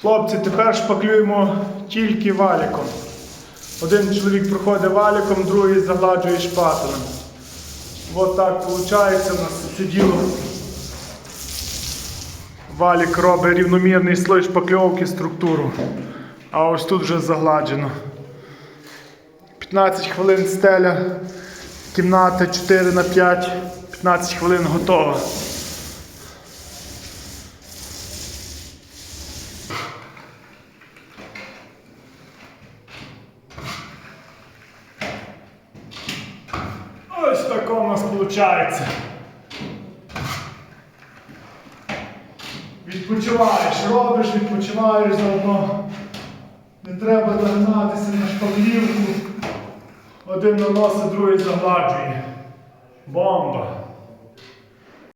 Хлопці, тепер шпаклюємо тільки валіком. Один чоловік проходить валіком, другий загладжує шпателем. От так виходить у нас це діло. Валік робить рівномірний слой шпакльовки структуру. А ось тут вже загладжено. 15 хвилин стеля, кімната 4 на 5, 15 хвилин готова. Ось у нас виходить. Відпочиваєш, робиш, відпочиваєш заодно. Не треба нагнатися на шпаклівку. Один наносить, другий загладжує. Бомба.